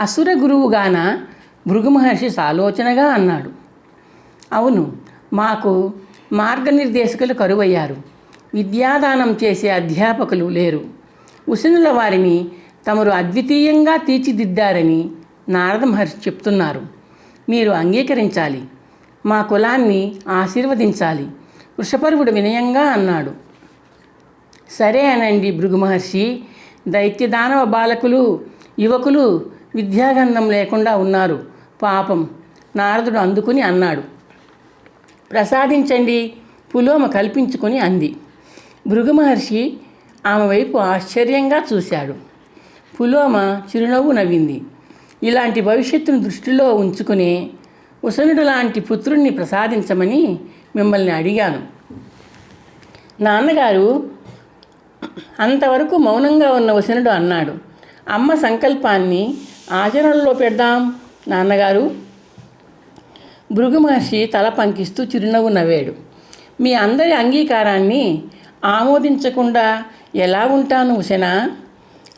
అసుర గురువుగాన భృగు మహర్షి సాలోచనగా అన్నాడు. అవును మాకు మార్గనిర్దేశకులు కరువయ్యారు. విద్యాదానం చేసే అధ్యాపకులు లేరు. ఉసినుల వారిని తమరు అద్వితీయంగా తీర్చిదిద్దారని నారద మహర్షి చెప్తున్నారు. మీరు అంగీకరించాలి. మా కులాన్ని ఆశీర్వదించాలి. వృషపర్వుడు వినయంగా అన్నాడు. సరే అనండి భృగు మహర్షి దైత్యదానవ బాలకులు యువకులు విద్యాగంధం లేకుండా ఉన్నారు. పాపం. నారదుడు అందుకుని అన్నాడు. ప్రసాదించండి. పులోమ కల్పించుకొని అంది. భృగు మహర్షి ఆమె వైపు ఆశ్చర్యంగా చూశాడు. పులోమ చిరునవ్వు నవ్వింది. ఇలాంటి భవిష్యత్తును దృష్టిలో ఉంచుకునే ఉసనుడు లాంటి పుత్రుణ్ణి ప్రసాదించమని మిమ్మల్ని అడిగాను. నాన్నగారు అంతవరకు మౌనంగా ఉన్న ఉసనుడు అన్నాడు. అమ్మ సంకల్పాన్ని ఆచరణలో పెడదాం నాన్నగారు. భృగు మహర్షి తల పంకిస్తూ చిరునవ్వు నవ్వాడు. మీ అందరి అంగీకారాన్ని ఆమోదించకుండా ఎలా ఉంటాను ఉసెనా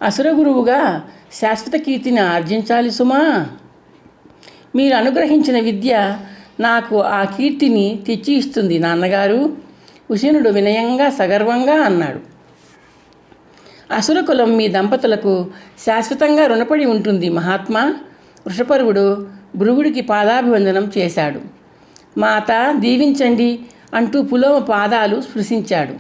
అసురగురువుగా శాశ్వత కీర్తిని ఆర్జించాలి సుమా. మీరు అనుగ్రహించిన విద్య నాకు ఆ కీర్తిని తెచ్చి ఇస్తుంది నాన్నగారు. ఉసేనుడు వినయంగా సగర్వంగా అన్నాడు. అసురకులం మీ దంపతులకు శాశ్వతంగా రుణపడి ఉంటుంది మహాత్మా. వృషపరువుడు భృగుడికి పాదాభివందనం చేశాడు. మాత దీవించండి అంటూ పులోమ పాదాలు స్పృశించాడు.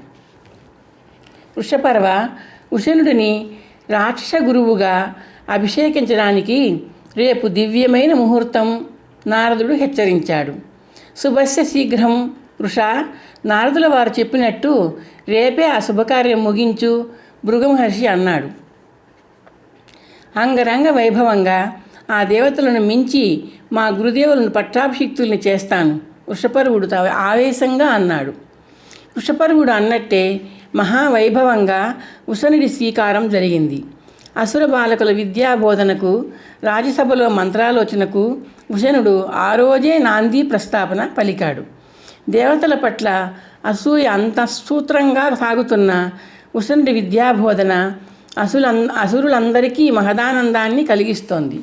వృషపర్వ ఉషనుడిని రాక్షస గురువుగా అభిషేకించడానికి రేపు దివ్యమైన ముహూర్తం నారదుడు హెచ్చరించాడు. శుభస్య శీఘ్రం వృష నారదుల వారు చెప్పినట్టు రేపే ఆ శుభకార్యం ముగించు భృగమహర్షి అన్నాడు. అంగరంగ వైభవంగా ఆ దేవతలను మించి మా గురుదేవులను పట్టాభిషిక్తుల్ని చేస్తాను వృషపర్వుడు ఆవేశంగా అన్నాడు. వృషపర్వుడు అన్నట్టే మహావైభవంగా ఉసనుడి స్వీకారం జరిగింది. అసుర బాలకుల విద్యాబోధనకు రాజ్యసభలో మంత్రాలోచనకు ఉషనుడు ఆ రోజే నాంది ప్రస్తావన పలికాడు. దేవతల పట్ల అసూయ అంతఃసూత్రంగా సాగుతున్న ఉసనుడి విద్యాబోధన అసులం అసురులందరికీ మహదానందాన్ని కలిగిస్తోంది.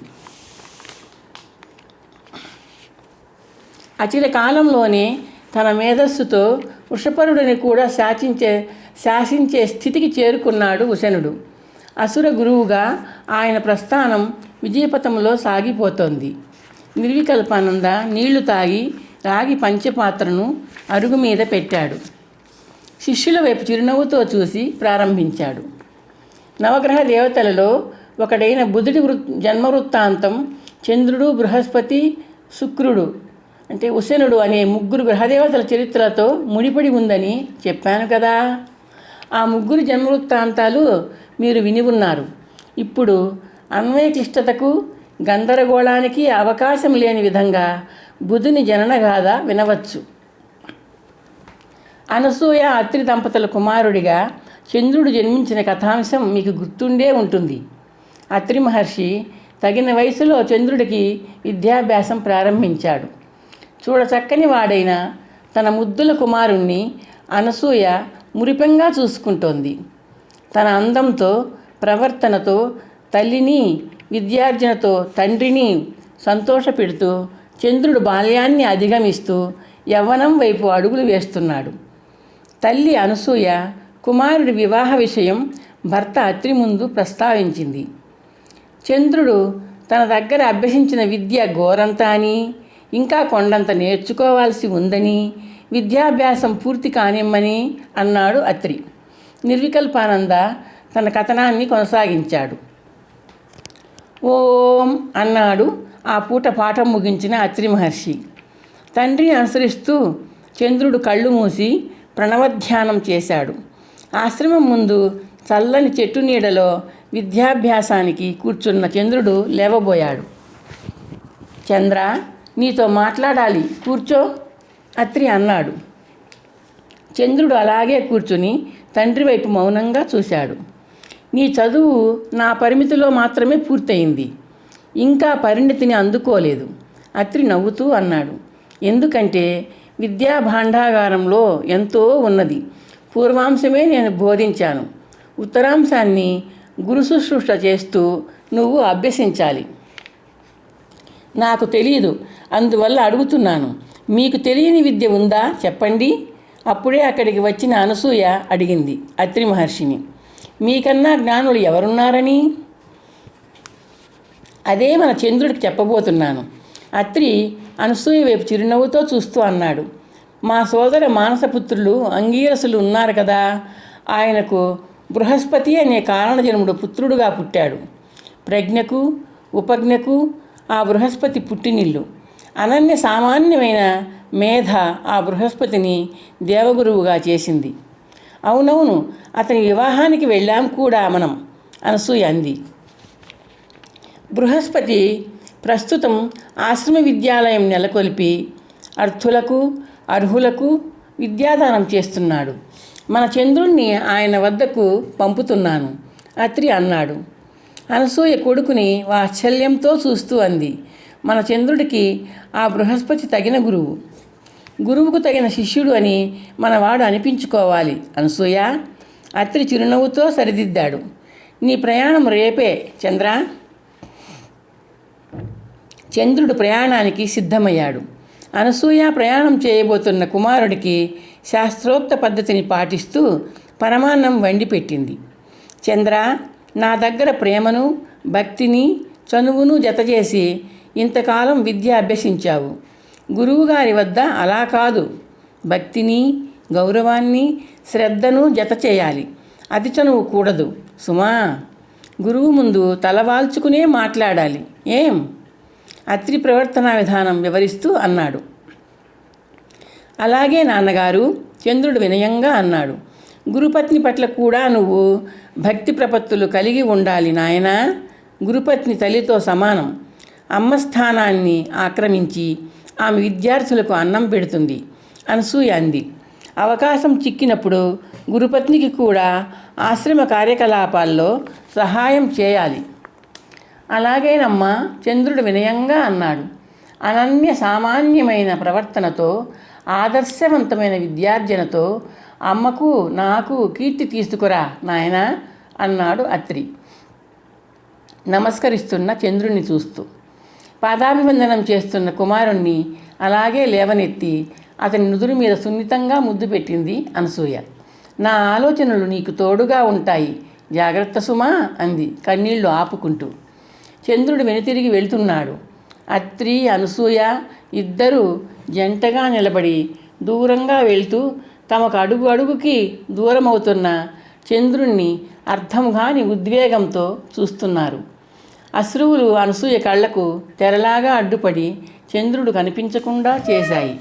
అచిర కాలంలోనే తన మేధస్సుతో వృషపరుడిని కూడా శాసించే శాసించే స్థితికి చేరుకున్నాడు ఉశనుడు. అసుర గురువుగా ఆయన ప్రస్థానం విజయపథంలో సాగిపోతోంది. నిర్వికల్పానంద నీళ్ళు తాగి రాగి పంచపాత్రను అరుగు మీద పెట్టాడు. శిష్యుల వైపు చిరునవ్వుతో చూసి ప్రారంభించాడు. నవగ్రహ దేవతలలో ఒకడైన బుధుడి వృ జన్మ వృత్తాంతం చంద్రుడు బృహస్పతి శుక్రుడు అంటే ఉశనుడు అనే ముగ్గురు గ్రహదేవతల చరిత్రతో ముడిపడి ఉందని చెప్పాను కదా. ఆ ముగ్గురు జన్మ వృత్తాంతాలు మీరు విని ఉన్నారు. ఇప్పుడు అన్వయ క్లిష్టతకు గందరగోళానికి అవకాశం లేని విధంగా బుధుని జననగాథ వినవచ్చు. అనసూయ అత్రి దంపతుల కుమారుడిగా చంద్రుడు జన్మించిన కథాంశం మీకు గుర్తుండే ఉంటుంది. అత్రి మహర్షి తగిన వయసులో చంద్రుడికి విద్యాభ్యాసం ప్రారంభించాడు. చూడచక్కని వాడైన తన ముద్దుల కుమారుణ్ణి అనసూయ మురిపెంగా చూసుకుంటోంది. తన అందంతో ప్రవర్తనతో తల్లిని విద్యార్జనతో తండ్రిని సంతోషపెడుతూ చంద్రుడు బాల్యాన్ని అధిగమిస్తూ యవ్వనం వైపు అడుగులు వేస్తున్నాడు. తల్లి అనసూయ కుమారుడి వివాహ విషయం భర్త అత్రి ముందు ప్రస్తావించింది. చంద్రుడు తన దగ్గర అభ్యసించిన విద్య ఘోరంత అని ఇంకా కొండంత నేర్చుకోవాల్సి ఉందని విద్యాభ్యాసం పూర్తి కానిమ్మని అన్నాడు అత్రి. నిర్వికల్పానంద తన కథనాన్ని కొనసాగించాడు. ఓం అన్నాడు ఆ పూట పాఠం ముగించిన అత్రి మహర్షి. తండ్రిని అనుసరిస్తూ చంద్రుడు కళ్ళు మూసి ప్రణవధ్యానం చేశాడు. ఆశ్రమం ముందు చల్లని చెట్టు నీడలో విద్యాభ్యాసానికి కూర్చున్న చంద్రుడు లేవబోయాడు. చంద్ర నీతో మాట్లాడాలి. కూర్చో అత్రి అన్నాడు. చంద్రుడు అలాగే కూర్చుని తండ్రి వైపు మౌనంగా చూశాడు. నీ చదువు నా పరిమితిలో మాత్రమే పూర్తయింది. ఇంకా పరిణితిని అందుకోలేదు. అత్రి నవ్వుతూ అన్నాడు. ఎందుకంటే విద్యా భాండాగారంలో ఎంతో ఉన్నది. పూర్వాంశమే నేను బోధించాను. ఉత్తరాంశాన్ని గురు శుశ్రూష చేస్తూ నువ్వు అభ్యసించాలి. నాకు తెలియదు అందువల్ల అడుగుతున్నాను. మీకు తెలియని విద్య ఉందా? చెప్పండి. అప్పుడే అక్కడికి వచ్చిన అనసూయ అడిగింది అత్రి మహర్షిని మీకన్నా జ్ఞానులు ఎవరున్నారని? అదే మన చంద్రుడికి చెప్పబోతున్నాను. అత్రి అనసూయ వైపు చిరునవ్వుతో చూస్తూ అన్నాడు. మా సోదర మానసపుత్రులు అంగీరసులు ఉన్నారు కదా. ఆయనకు బృహస్పతి అనే కారణజన్ముడు పుత్రుడుగా పుట్టాడు. ప్రజ్ఞకు ఉపజ్ఞకు ఆ బృహస్పతి పుట్టినిల్లు. అనన్య సామాన్యమైన మేధ ఆ బృహస్పతిని దేవగురువుగా చేసింది. అవునవును అతని వివాహానికి వెళ్ళాం కూడా మనం అనసూయ అంది. బృహస్పతి ప్రస్తుతం ఆశ్రమ విద్యాలయం నెలకొల్పి అర్థులకు అర్హులకు విద్యాదానం చేస్తున్నాడు. మన చంద్రుణ్ణి ఆయన వద్దకు పంపుతున్నాను అత్రి అన్నాడు. అనసూయ కొడుకుని వాత్సల్యంతో చూస్తూ అంది. మన చంద్రుడికి ఆ బృహస్పతి తగిన గురువు. గురువుకు తగిన శిష్యుడు అని మనవాడు అనిపించుకోవాలి అనసూయ. అత్రి చిరునవ్వుతో సరిదిద్దాడు. నీ ప్రయాణం రేపే చంద్ర. చంద్రుడు ప్రయాణానికి సిద్ధమయ్యాడు. అనసూయ ప్రయాణం చేయబోతున్న కుమారుడికి శాస్త్రోక్త పద్ధతిని పాటిస్తూ పరమాన్నం వండి పెట్టింది చంద్ర నా దగ్గర ప్రేమను భక్తిని చనువును జతచేసి ఇంతకాలం విద్య అభ్యసించావు. గురువుగారి వద్ద అలా కాదు. భక్తిని గౌరవాన్ని శ్రద్ధను జత చేయాలి. అతి చనువు కూడదు. సుమా గురువు ముందు తలవాల్చుకునే మాట్లాడాలి. ఏం? అత్రి ప్రవర్తనా విధానం వివరిస్తూ అన్నాడు. అలాగే నాన్నగారు చంద్రుడు వినయంగా అన్నాడు. గురుపత్ని పట్ల కూడా నువ్వు భక్తి ప్రపత్తులు కలిగి ఉండాలి నాయనా. గురుపత్ని తల్లితో సమానం. అమ్మ స్థానాన్ని ఆక్రమించి ఆమె విద్యార్థులకు అన్నం పెడుతుంది అనసూయ అంది. అవకాశం చిక్కినప్పుడు గురుపత్నికి కూడా ఆశ్రమ కార్యకలాపాల్లో సహాయం చేయాలి. అలాగేనమ్మా చంద్రుడు వినయంగా అన్నాడు. అనన్య సామాన్యమైన ప్రవర్తనతో ఆదర్శవంతమైన విద్యార్జనతో అమ్మకు నాకు కీర్తి తీసుకురా నాయనా అన్నాడు అత్రి. నమస్కరిస్తున్న చంద్రుణ్ణి చూస్తూ. పాదాభివందనం చేస్తున్న కుమారుణ్ణి అలాగే లేవనెత్తి అతని నుదురు మీద సున్నితంగా ముద్దు పెట్టింది అనసూయ. నా ఆలోచనలు నీకు తోడుగా ఉంటాయి. జాగ్రత్త సుమా అంది కన్నీళ్ళు ఆపుకుంటూ. చంద్రుడు వెనుతిరిగి వెళ్తున్నాడు. అత్రి అనసూయ ఇద్దరూ జంటగా నిలబడి దూరంగా వెళ్తూ తమకు అడుగు అడుగుకి దూరమవుతున్న చంద్రుణ్ణి అర్థం కాని ఉద్వేగంతో చూస్తున్నారు. అశ్రువులు అనసూయ కళ్ళకు తెరలాగా అడ్డుపడి చంద్రుడు కనిపించకుండా చేశాయి.